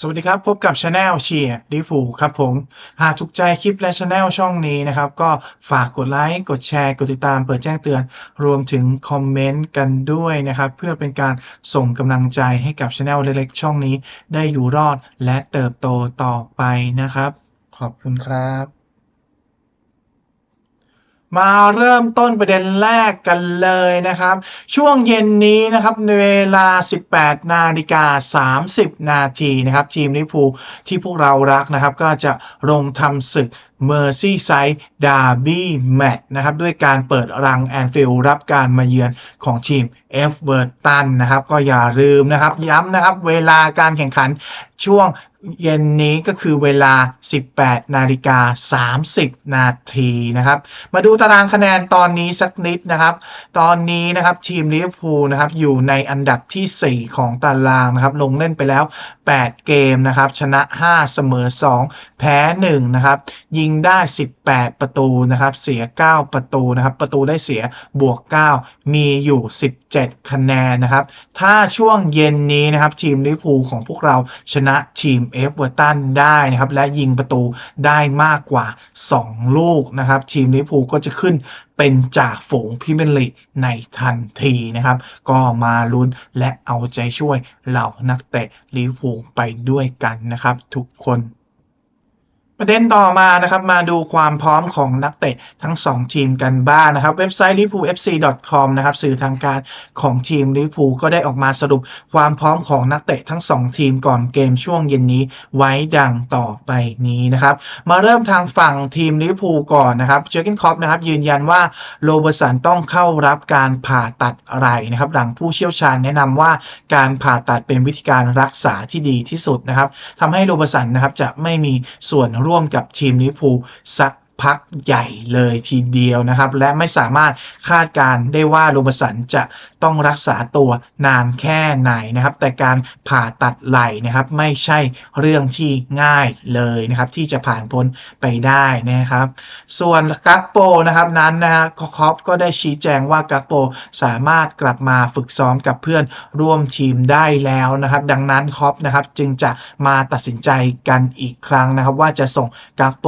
สวัสดีครับ พบกับช anel เชียร์ดิฟูครับผม หากถูกใจคลิปและช anel ช่องนี้นะครับ ก็ฝากกดไลค์กดแชร์ กดติดตามเปิดแจ้งเตือน รวมถึงคอมเมนต์กันด้วยนะครับ เพื่อเป็นการส่งกำลังใจให้กับช anel เล็กๆ ช่องนี้ ได้อยู่รอดและเติบโตต่อไปนะครับ ขอบคุณครับ มาเริ่มต้นประเด็นแรกกันเลยนะครับ ช่วงเย็นนี้นะครับในเวลา 18 นาฬิกา 30 นาทีนะครับ ทีมลิพูที่พวกเรารักนะครับ ก็จะลงทำศึก Merseyside Derby Match นะครับด้วยการเปิดรังแอนฟิลด์รับการมาเยือนของทีมเอฟเวอร์ตันนะครับก็อย่าลืมนะครับย้ำนะครับเวลาการแข่งขันช่วงเย็นนี้ก็คือเวลา 18 นาฬิกา 30 นาทีนะครับ มาดูตารางคะแนนตอนนี้สักนิดนะครับ ตอนนี้นะครับทีมลิเวอร์พูลนะครับอยู่ในอันดับที่ 4 ของตารางนะครับ ลงเล่นไปแล้ว 8 เกมนะครับ ชนะ 5 เสมอ 2 แพ้ 1 นะครับ ยิงงได้ 18 ประตูนะครับ เสีย 9 ประตูนะครับ ประตูได้เสียบวก 9 มีอยู่ 17 คะแนนนะครับ ถ้าช่วงเย็นนี้นะครับ ทีมลิเวอร์พูลของพวกเราชนะทีมเอฟเวอร์ตันได้นะครับ และยิงประตูได้มากกว่า 2 ลูกนะครับ ทีมลิเวอร์พูลก็จะขึ้นเป็นจ่าฝูงพรีเมลีในทันทีนะครับ ก็มาลุ้นและเอาใจช่วยเหล่านักเตะลิเวอร์พูลไปด้วยกันนะครับ ทุกคน ประเด็นต่อมานะครับมาดูความพร้อมของนักเตะทั้ง 2 ทีมกันบ้างนะครับ เว็บไซต์ liverpoolfc.com นะครับสื่อทางการของทีมลิเวอร์พูลก็ได้ออกมาสรุปความพร้อมของนักเตะทั้ง 2 ทีมก่อนเกมช่วงเย็นนี้ไว้ดังต่อไปนี้นะครับ มาเริ่มทางฝั่งทีมลิเวอร์พูลก่อนนะครับเจอร์เกนคอปนะครับยืนยันว่าโรเบอร์สันต้องเข้ารับการผ่าตัดไหล่นะครับหลังผู้เชี่ยวชาญแนะนำว่าการผ่าตัดเป็นวิธีการรักษาที่ดีที่สุดนะครับทำให้โรเบอร์สันนะครับจะไม่มีส่วนร่วม่วมกับทีมลิเวอร์พูลสัก พักใหญ่เลยทีเดียวนะครับ และไม่สามารถคาดการได้ว่าโรบสันจะต้องรักษาตัวนานแค่ไหนนะครับ แต่การผ่าตัดไหล่นะครับ ไม่ใช่เรื่องที่ง่ายเลยนะครับ ที่จะผ่านพ้นไปได้นะครับ ส่วนกักโปนะครับนั้นนะฮะคอปก็ได้ชี้แจงว่ากักโปสามารถกลับมาฝึกซ้อมกับเพื่อนร่วมทีมได้แล้วนะครับ ดังนั้นคอปนะครับจึงจะมาตัดสินใจกันอีกครั้งนะครับ ว่าจะส่งกักโป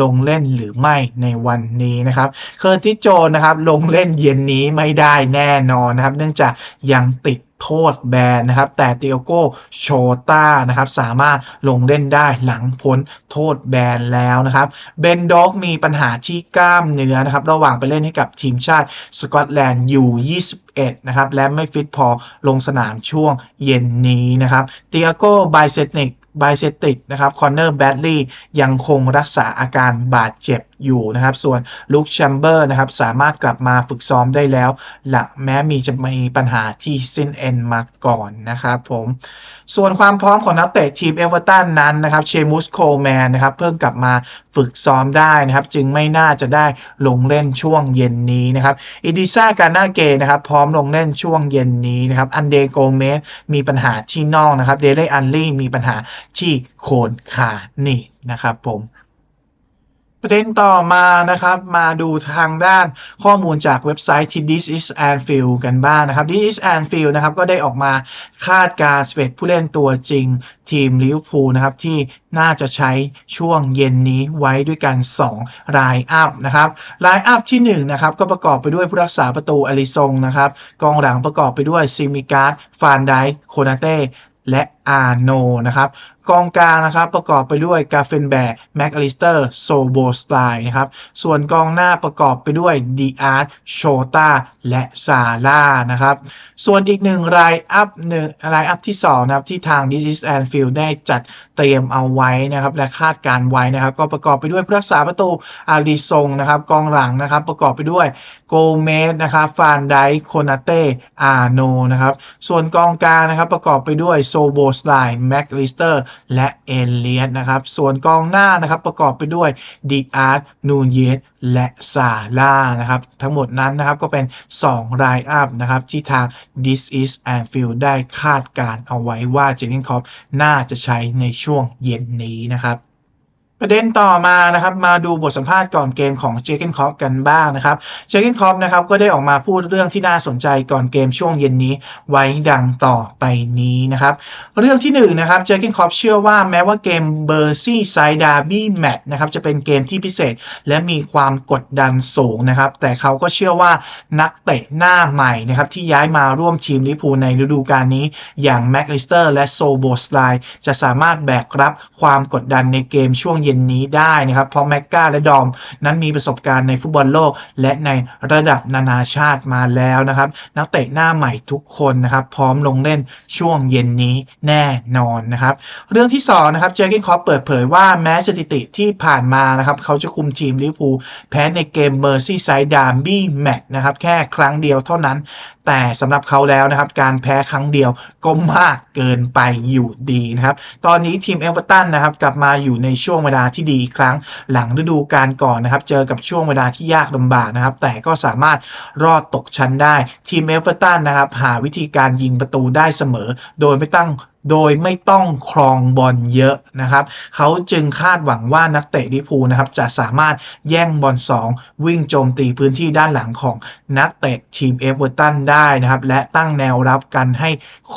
ลงเล่นหรือไม่ในวันนี้นะครับเคอร์ติโจนนะครับลงเล่นเย็นนี้ไม่ได้แน่นอนนะครับ เนื่องจากยังติดโทษแบนนะครับ แต่ติโอโกโชต้านะครับ สามารถลงเล่นได้หลังพ้นโทษแบนแล้วนะครับ เบนด็อกมีปัญหาที่กล้ามเนื้อนะครับ ระหว่างไปเล่นให้กับทีมชาติสกอตแลนด์อยู่21นะครับ และไม่ฟิตพอลงสนามช่วงเย็นนี้นะครับติอโกไบเซตนิก ไบเซติกนะครับคอนเนอร์แบดลีย์ยังคงรักษาอาการบาดเจ็บอยู่นะครับ ส่วนลุคแชมเบอร์นะครับสามารถกลับมาฝึกซ้อมได้แล้วหละแม้มีจะมีปัญหาที่สิ้นเอ็นมาก่อนนะครับผม ส่วนความพร้อมของนักเตะทีมเอเวอร์ตันนั้นนะครับเชมุสโคแมนนะครับเพิ่งกลับมาฝึกซ้อมได้นะครับ จึงไม่น่าจะได้ลงเล่นช่วงเย็นนี้นะครับอิดิซ่าการนาเกนะครับพร้อมลงเล่นช่วงเย็นนี้นะครับอันเดโกเมสมีปัญหาที่น่องนะครับเดเลอันลี่มีปัญหาที่โคนขานี่นะครับผม ประเด็นต่อมานะครับ มาดูทางด้านข้อมูลจากเว็บไซต์ที่ This is Anfield กันบ้างนะครับ This is Anfield นะครับก็ได้ออกมาคาดการณ์11ผู้เล่นตัวจริงทีมลิเวอร์พูลนะครับที่น่าจะใช้ช่วงเย็นนี้ไว้ด้วยกัน2รายอัพนะครับรายอัพที่1นะครับก็ประกอบไปด้วยผู้รักษาประตูอลิซงนะครับกองหลังประกอบไปด้วยซิมิการ์ดฟานไดโคนาเต้และอาโนนะครับกองกลางนะครับประกอบไปด้วยกาเฟนแบร์แม็กอลิสเตอร์โซโบสไตน์นะครับส่วนกองหน้าประกอบไปด้วยดีอาร์ตโชตาและซาร่านะครับส่วนอีกหนึ่งรายอัพหนึ่งรายอัพที่2นะครับที่ทาง This is Anfield ได้จัดเตรียมเอาไว้นะครับและคาดการไว้นะครับ ก็ประกอบไปด้วยผู้รักษาประตูอาริซงนะครับกองหลังนะครับประกอบไปด้วยโกเมสนะครับฟานไดโคนาเต้อาโนนะครับส่วนกองกลางนะครับประกอบไปด้วยโซโบสไลน์แม็กลิสเตอร์และเอเลียนนะครับ ส่วนกองหน้านะครับประกอบไปด้วยดีอาร์ตนูนเยสและซาร่านะครับ ทั้งหมดนั้นนะครับก็เป็น 2 รายอัพนะครับ ที่ทาง This is Anfield ได้คาดการเอาไว้ว่าเจนนิงคอปน่าจะใช้ในช่วงเย็นนี้นะครับ ประเด็นต่อมานะครับมาดูบทสัมภาษณ์ก่อนเกมของเจเกนคอปกันบ้างนะครับเจเกนคอปนะครับก็ได้ออกมาพูดเรื่องที่น่าสนใจก่อนเกมช่วงเย็นนี้ไว้ดังต่อไปนี้นะครับเรื่องที่1นนะครับเจเกนคอปเชื่อว่าแม้ว่าเกมเบอร์ซี่ไซดาร์บี้แมตช์นะครับจะเป็นเกมที่พิเศษและมีความกดดันสูงนะครับแต่เขาก็เชื่อว่านักเตะหน้าใหม่นะครับที่ย้ายมาร่วมทีมลิเวอร์พูในฤดูกาลนี้ อย่างแม็กลิสเตอร์และโซโบสไลจะสามารถแบกรับความกดดันในเกมช่วงเย็นนี้ได้นะครับ เพราะแม็กกาและดอมนั้นมีประสบการณ์ในฟุตบอลโลก และในระดับนานาชาติมาแล้วนะครับ นักเตะหน้าใหม่ทุกคนนะครับ พร้อมลงเล่นช่วงเย็นนี้แน่นอนนะครับ เรื่องที่2นะครับเจอร์เกนคอปเปิดเผยว่าแม้สถิติที่ผ่านมานะครับ เขาจะคุมทีมลิเวอร์พูลแพ้ในเกมเมอร์ซี่ไซด์ดาร์บี้แมตช์นะครับ แค่ครั้งเดียวเท่านั้นแต่สำหรับเขาแล้วนะครับ การแพ้ครั้งเดียวก็มากเกินไปอยู่ดีนะครับ ตอนนี้ทีมเอเวอร์ตันนะครับ กลับมาอยู่ในช่วงเวลาที่ดีอีกครั้งหลังฤดูกาลก่อนนะครับเจอกับช่วงเวลาที่ยากลำบากนะครับ แต่ก็สามารถรอดตกชั้นได้ทีมเอเวอร์ตันนะครับหาวิธีการยิงประตูได้เสมอ โดยไม่ตั้ง โดยไม่ต้องครองบอลเยอะนะครับเขาจึงคาดหวังว่านักเตะลิพูนะครับจะสามารถแย่งบอล2 วิ่งโจมตีพื้นที่ด้านหลังของนักเตะทีมเอเวอร์ตันได้นะครับและตั้งแนวรับกันให้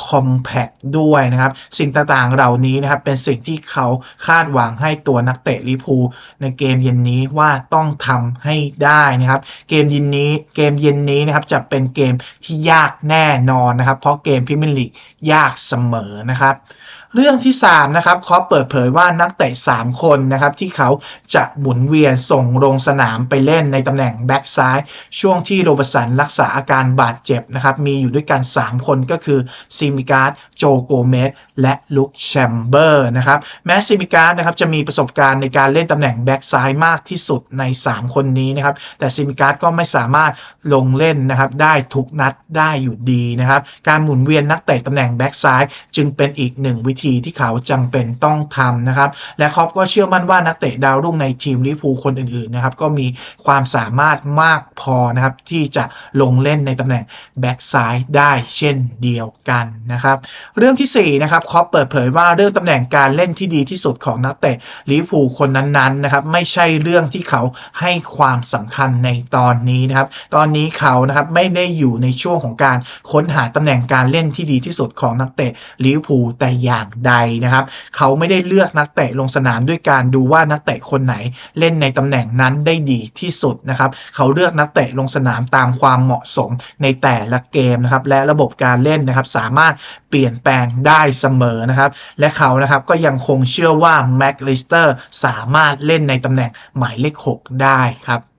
คอมแพคด้วยนะครับสิ่งต่างๆเหล่านี้นะครับเป็นสิ่งที่เขาคาดหวังให้ตัวนักเตะลิพูในเกมเย็นนี้ว่าต้องทำให้ได้นะครับเกมเย็นนี้เกมเย็นนี้นะครับจะเป็นเกมที่ยากแน่นอนนะครับเพราะเกมพรีเมียร์ลีกยากเสมอนะครับครับเรื่องที่3นะครับคอปเปิดเผยว่านักเตะ3คนนะครับที่เขาจะหมุนเวียนส่งลงสนามไปเล่นในตำแหน่งแบ็กซ้ายช่วงที่โรบสันรักษาอาการบาดเจ็บนะครับมีอยู่ด้วยกัน 3 คนก็คือซิมิการ์ดโจโกเมสและลุคแชมเบอร์นะครับแม้ซิมิการ์ดนะครับจะมีประสบการณ์ในการเล่นตำแหน่งแบ็กซ้ายมากที่สุดใน 3 คนนี้นะครับแต่ซิมิการ์ดก็ไม่สามารถลงเล่นนะครับได้ทุกนัดได้อยู่ดีนะครับการหมุนเวียนนักเตะตำแหน่งแบ็กซ้ายจึงเป็นอีกหนึ่งวิธีที่เขาจำเป็นต้องทำนะครับ และครอปก็เชื่อมั่นว่านักเตะดาวรุ่งในทีมลิเวอร์พูลคนอื่นๆนะครับก็มีความสามารถมากพอนะครับที่จะลงเล่นในตำแหน่งแบ็กซ้ายได้เช่นเดียวกันนะครับเรื่องที่4นะครับคอปเปิดเผยว่าเรื่องตำแหน่งการเล่นที่ดีที่สุดของนักเตะลิเวอร์พูลคนนั้นๆนะครับไม่ใช่เรื่องที่เขาให้ความสำคัญในตอนนี้นะครับตอนนี้เขานะครับไม่ได้อยู่ในช่วงของการค้นหาตำแหน่งการเล่นที่ดีที่สุดของนักเตะลิเวอร์พูลแต่อย่างใดนะครับ เขาไม่ได้เลือกนักเตะลงสนามด้วยการดูว่านักเตะคนไหนเล่นในตำแหน่งนั้นได้ดีที่สุดนะครับ เขาเลือกนักเตะลงสนามตามความเหมาะสมในแต่ละเกมนะครับ และระบบการเล่นนะครับสามารถเปลี่ยนแปลงได้เสมอนะครับ และเขานะครับก็ยังคงเชื่อว่าแม็กลิสเตอร์สามารถเล่นในตำแหน่งหมายเลข 6 ได้ครับ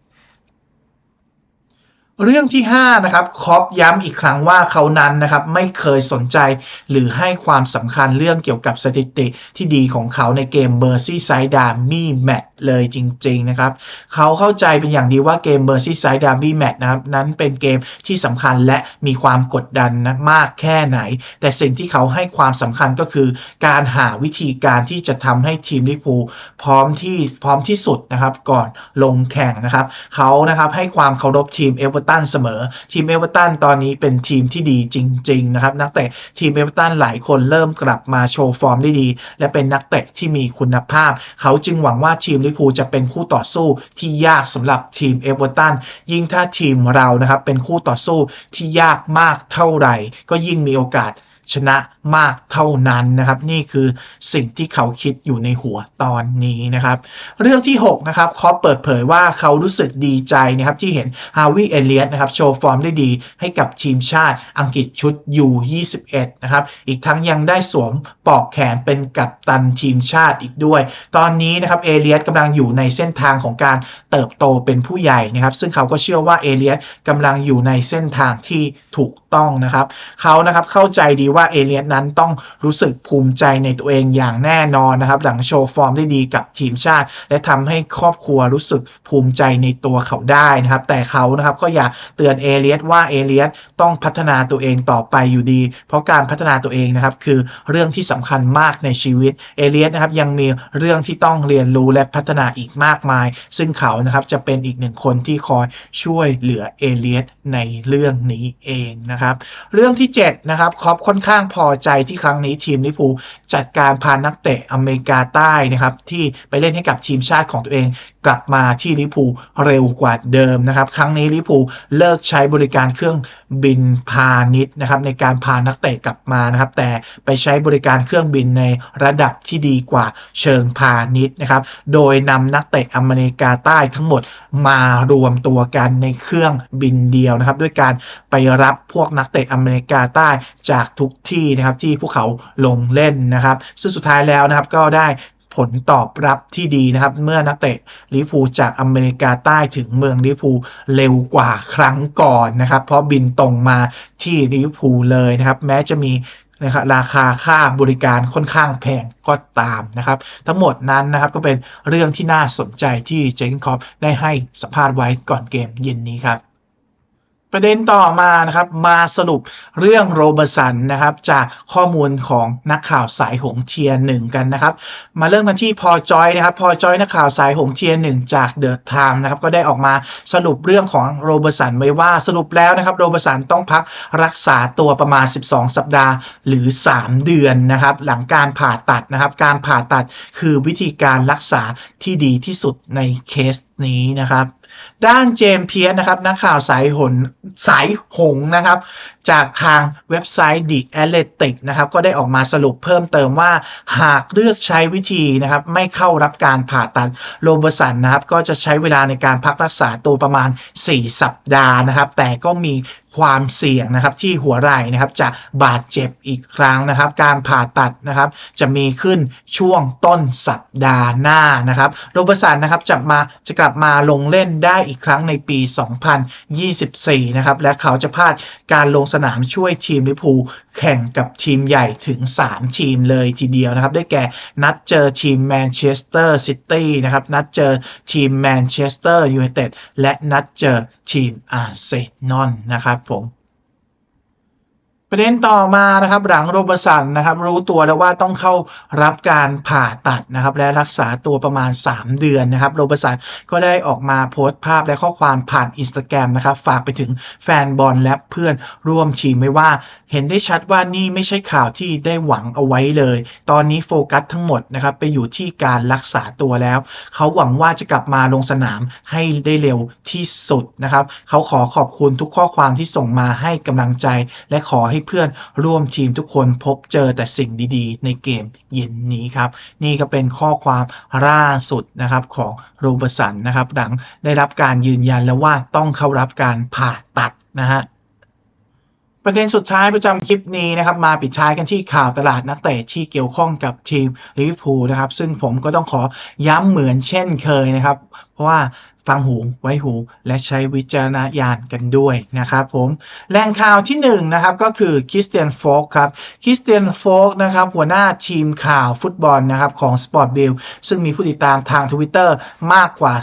เรื่องที่5นะครับคอปย้ำอีกครั้งว่าเขานั้นนะครับไม่เคยสนใจหรือให้ความสำคัญเรื่องเกี่ยวกับสถิติที่ดีของเขาในเกมเบอร์ซี่ไซด์ดามี่แมตเลยจริง ๆ นะครับ เขาเข้าใจเป็นอย่างดีว่าเกมเบอร์ซี่ไซด์ดาร์บี้แมตนะครับนั้นเป็นเกมที่สำคัญและมีความกดดันนะมากแค่ไหน แต่สิ่งที่เขาให้ความสำคัญก็คือ การหาวิธีการที่จะทำให้ทีมลิพูพร้อมที่พร้อมที่สุดนะครับก่อนลงแข่งนะครับ เขานะครับให้ความเคารพทีมเอเวอร์ตันเสมอ ทีมเอเวอร์ตันตอนนี้เป็นทีมที่ดีจริงๆนะครับนักเตะทีมเอเวอร์ตันหลายคนเริ่มกลับมาโชว์ฟอร์มได้ดี และเป็นนักเตะที่มีคุณภาพ เขาจึงหวังว่าทีมลิพูจะเป็นคู่ต่อสู้ที่ยากสำหรับทีมเอเวอร์ตันยิ่งถ้าทีมเรานะครับเป็นคู่ต่อสู้ที่ยากมากเท่าไหร่ ก็ยิ่งมีโอกาส ชนะมากเท่านั้นนะครับ นี่คือสิ่งที่เขาคิดอยู่ในหัวตอนนี้นะครับ เรื่องที่ 6 นะครับคอปเปิดเผยว่าเขารู้สึกดีใจนะครับที่เห็นฮาวิเอเลียสนะครับโชว์ฟอร์มได้ดีให้กับทีมชาติอังกฤษชุด U21 นะครับ อีกทั้งยังได้สวมปลอกแขนเป็นกัปตันทีมชาติอีกด้วย ตอนนี้นะครับเอเลียสกำลังอยู่ในเส้นทางของการเติบโตเป็นผู้ใหญ่นะครับ ซึ่งเขาก็เชื่อว่าเอเลียสกำลังอยู่ในเส้นทางที่ถูกต้องนะครับ เขานะครับเข้าใจดีว่าว่าเอเลียสนั้นต้องรู้สึกภูมิใจในตัวเองอย่างแน่นอนนะครับ หลังโชว์ฟอร์มได้ดีกับทีมชาติ และทำให้ครอบครัวรู้สึกภูมิใจในตัวเขาได้นะครับ แต่เขานะครับก็อยากเตือนเอเลียสว่าเอเลียสต้องพัฒนาตัวเองต่อไปอยู่ดี เพราะการพัฒนาตัวเองนะครับคือเรื่องที่สำคัญมากในชีวิตเอเลียสนะครับยังมีเรื่องที่ต้องเรียนรู้และพัฒนาอีกมากมาย ซึ่งเขานะครับจะเป็นอีกหนึ่งคนที่คอยช่วยเหลือเอเลียสในเรื่องนี้เองนะครับ เรื่องที่7นะครับครอปค่อนข้างพอใจที่ครั้งนี้ทีมลิเวอร์พูจัดการพานักเตะอเมริกาใต้นะครับที่ไปเล่นให้กับทีมชาติของตัวเองกลับมาที่ลิเวอร์พูเร็วกว่าเดิมนะครับครั้งนี้ลิเวอร์พูเลิกใช้บริการเครื่องบินพาณิชย์นะครับในการพานักเตะกลับมานะครับแต่ไปใช้บริการเครื่องบินในระดับที่ดีกว่าเชิงพาณิชย์นะครับโดยนำนักเตะอเมริกาใต้ทั้งหมดมารวมตัวกันในเครื่องบินเดียวนะครับด้วยการไปรับพวกนักเตะอเมริกาใต้จากทุกที่นะครับที่พวกเขาลงเล่นนะครับซึ่งสุดท้ายแล้วนะครับก็ได้ผลตอบรับที่ดีนะครับ เมื่อนักเตะลิพูจากอเมริกาใต้ถึงเมืองลิพูเร็วกว่าครั้งก่อนนะครับ เพราะบินตรงมาที่ลิพูเลยนะครับ แม้จะมีนะครับราคาค่าบริการค่อนข้างแพงก็ตามนะครับ ทั้งหมดนั้นนะครับก็เป็นเรื่องที่น่าสนใจที่เจนคอปได้ให้สัมภาษณ์ไว้ก่อนเกมเย็นนี้ครับ ประเด็นต่อมานะครับมาสรุปเรื่องโรเบอร์สันนะครับจากข้อมูลของนักข่าวสายหงเทียร์หนึ่งกันนะครับ มาเริ่มกันที่พอจอยนะครับพอจอยนักข่าวสายหงเทียร์หนึ่งจากเดอะไทม์นะครับก็ได้ออกมาสรุปเรื่องของโรเบอร์สันไว้ว่าสรุปแล้วนะครับโรเบอร์สันต้องพักรักษาตัวประมาณ 12 สัปดาห์หรือ 3 เดือนนะครับหลังการผ่าตัดนะครับการผ่าตัดคือวิธีการรักษาที่ดีที่สุดในเคสนี้นะครับ ด้านเจมส์เพียสนะครับนักข่าวสายหนสายหงนะครับ จากทางเว็บไซต์ The Athletic นะครับก็ได้ออกมาสรุปเพิ่มเติมว่า หากเลือกใช้วิธีนะครับไม่เข้ารับการผ่าตัดโรเบอร์สันนะครับก็จะใช้เวลาในการพักรักษาตัวประมาณ 4 สัปดาห์นะครับแต่ก็มีความเสี่ยงนะครับที่หัวไหล่นะครับจะบาดเจ็บอีกครั้งนะครับ การผ่าตัดนะครับจะมีขึ้นช่วงต้นสัปดาห์หน้านะครับโรเบอร์สันนะครับจะมาจะกลับมาลงเล่นได้อีกครั้งในปี 2024 นะครับและเขาจะพลาดการลงสนามช่วยทีมลิพูแข่งกับทีมใหญ่ถึง 3 ทีมเลยทีเดียวนะครับ ได้แก่นัดเจอทีมแมนเชสเตอร์ซิตี้นะครับ นัดเจอทีมแมนเชสเตอร์ยูไนเต็ดและนัดเจอทีมอาร์เซนอลนะครับผม ประเด็นต่อมานะครับหลังโรเบอร์สันนะครับ รู้ตัวแล้วว่าต้องเข้ารับการผ่าตัดนะครับ และรักษาตัวประมาณ 3 เดือนนะครับ โรเบอร์สันก็ได้ออกมาโพสต์ภาพและข้อความผ่านอินสตาแกรมนะครับ ฝากไปถึงแฟนบอลและเพื่อนร่วมทีมไว้ว่า เห็นได้ชัดว่านี่ไม่ใช่ข่าวที่ได้หวังเอาไว้เลย ตอนนี้โฟกัสทั้งหมดนะครับ ไปอยู่ที่การรักษาตัวแล้ว เขาหวังว่าจะกลับมาลงสนามให้ได้เร็วที่สุดนะครับ เขาขอขอบคุณทุกข้อความที่ส่งมาให้กำลังใจและขอให้เพื่อนร่วมทีมทุกคนพบเจอแต่สิ่งดีๆ ในเกมเย็นนี้ครับ นี่ก็เป็นข้อความล่าสุดนะครับของโรเบอร์สันนะครับหลังได้รับการยืนยันแล้วว่าต้องเข้ารับการผ่าตัดนะฮะประเด็นสุดท้ายประจำคลิปนี้นะครับมาปิดท้ายกันที่ข่าวตลาดนักเตะที่เกี่ยวข้องกับทีมลิเวอร์พูลนะครับซึ่งผมก็ต้องขอย้ำเหมือนเช่นเคยนะครับ เพราะว่าฟังหูไว้หูและใช้วิจารณญาณกันด้วยนะครับผมแหล่งข่าวที่1นงนะครับก็คือคริสเตียนโฟกครับคริสเตียนโฟกนะครับหัวหน้าทีมข่าวฟุตบอลนะครับของ Sport Bill ซึ่งมีผู้ติดตามทาง Twitter มากกว่า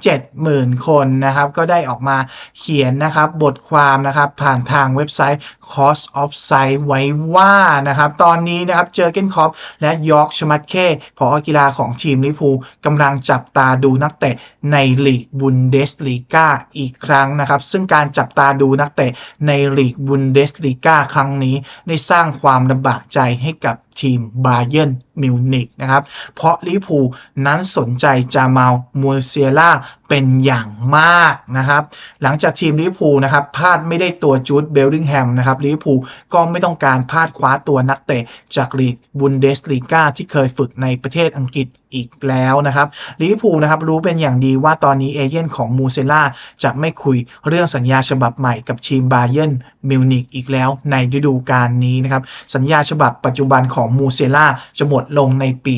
370,000 คนนะครับก็ได้ออกมาเขียนนะครับบทความนะครับผ่านทางเว็บไซต์ Cost of Sight ไว้ว่านะครับตอนนี้นะครับเจอเกนคอปและยอร์กชมัตเคผอกีฬาของทีมลิพูกำลังจับตาดูนักเตะในลีกบุนเดสลีกาอีกครั้งนะครับ ซึ่งการจับตาดูนักเตะในลีกบุนเดสลีกาครั้งนี้ ได้สร้างความลำบากใจให้กับ ทีมบาเยิร์นมิวนิกนะครับ เพราะลิพูนั้นสนใจจามาลมูเซียล่าเป็นอย่างมากนะครับ หลังจากทีมลิพูนะครับพลาดไม่ได้ตัวจูดเบลลิงแฮมนะครับลิพูก็ไม่ต้องการพลาดคว้าตัวนักเตะจากลีกบุนเดสลีกาที่เคยฝึกในประเทศอังกฤษอีกแล้วนะครับลิพูนะครับรู้เป็นอย่างดีว่าตอนนี้เอเย่นของมูเซล่าจะไม่คุยเรื่องสัญญาฉบับใหม่กับทีมบาเยิร์น มิวนิกอีกแล้วในฤดูกาลนี้นะครับ สัญญาฉบับปัจจุบันของมูเซล่าจะหมดลงในปี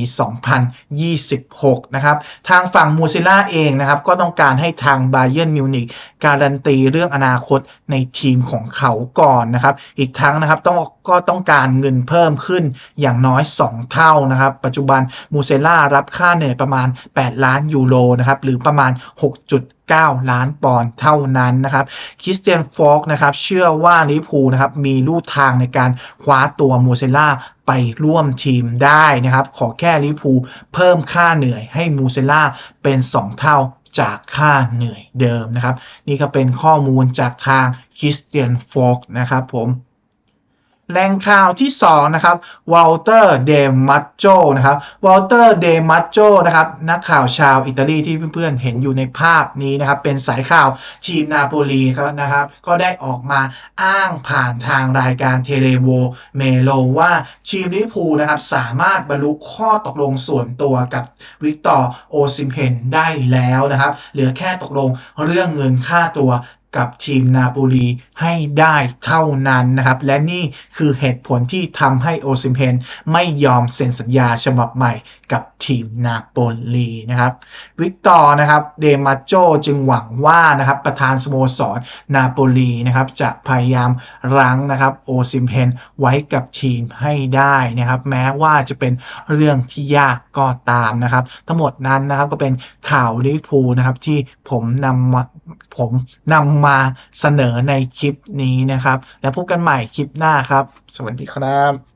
2026 นะครับ ทางฝั่งมูเซล่าเองนะครับ ก็ต้องการให้ทางบาเยิร์นมิวนิกการันตีเรื่องอนาคตในทีมของเขาก่อนนะครับ อีกทั้งนะครับต้องก็ต้องการเงินเพิ่มขึ้นอย่างน้อย 2 เท่านะครับ ปัจจุบันมูเซล่ารับค่าเหนื่อยประมาณ 8 ล้านยูโรนะครับหรือประมาณ 6. 9 ล้านปอนด์เท่านั้นนะครับคริสเตียนฟอกนะครับเชื่อว่าลิพูนะครับมีลู่ทางในการคว้าตัวมูเซล่าไปร่วมทีมได้นะครับ ขอแค่ลิพูเพิ่มค่าเหนื่อยให้มูเซล่าเป็น 2 เท่าจากค่าเหนื่อยเดิมนะครับ นี่ก็เป็นข้อมูลจากทางคริสเตียนฟอกนะครับผม แหล่งข่าวที่2นะครับวอลเตอร์เดมัตโจนะครับวอลเตอร์เดมัตโจนะครับนักข่าวชาวอิตาลีที่เพื่อนๆเห็นอยู่ในภาพนี้นะครับเป็นสายข่าวทีมนาโปลีครับนะครับ ก็ได้ออกมาอ้างผ่านทางรายการเทเลโวเมโลว่าทีมลิเวอร์พูลนะครับสามารถบรรลุข้อตกลงส่วนตัวกับวิกตอร์โอซิมเพนได้แล้วนะครับ เหลือแค่ตกลงเรื่องเงินค่าตัว กับทีมนาโปลีให้ได้เท่านั้นนะครับ และนี่คือเหตุผลที่ทำให้โอซิมเพนไม่ยอมเซ็นสัญญาฉบับใหม่กับทีมนาโปลีนะครับ วิกตอร์นะครับเดมาโจจึงหวังว่านะครับประธานสโมสรนาโปลีนะครับจะพยายามรั้งนะครับโอซิมเพนไว้กับทีมให้ได้นะครับ แม้ว่าจะเป็นเรื่องที่ยากก็ตามนะครับ ทั้งหมดนั้นนะครับก็เป็นข่าวลิพูนะครับที่ผมนำมาผมนำมาเสนอในคลิปนี้นะครับ แล้วพบกันใหม่คลิปหน้าครับ สวัสดีครับ